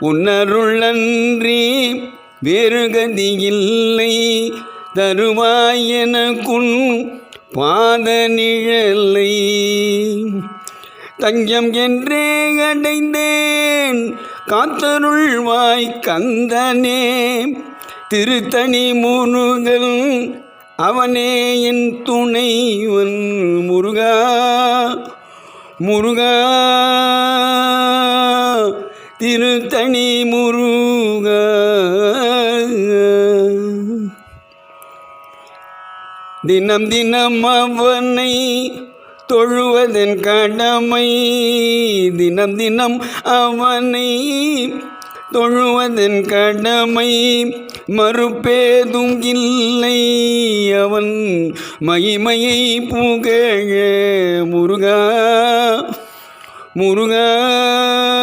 உன்னருளன்றி வேறுகதியில்லை தருவாயனக்குன் பாத நிழலை தஞ்சம் என்றே அடைந்தேன் காத்தருள்வாய் கந்தனே. திருத்தணி முருகன் அவனே என் துணைவன் முருகா முருகா. திருத்தணி முருக. தினம் தினம் அவனை தொழுவதன் கடமை. தினம் தினம் அவனை தொழுவதன் கடமை. மறுப்பேதும் இல்லை அவன் மகிமையை புகழ முருகா. முருகா.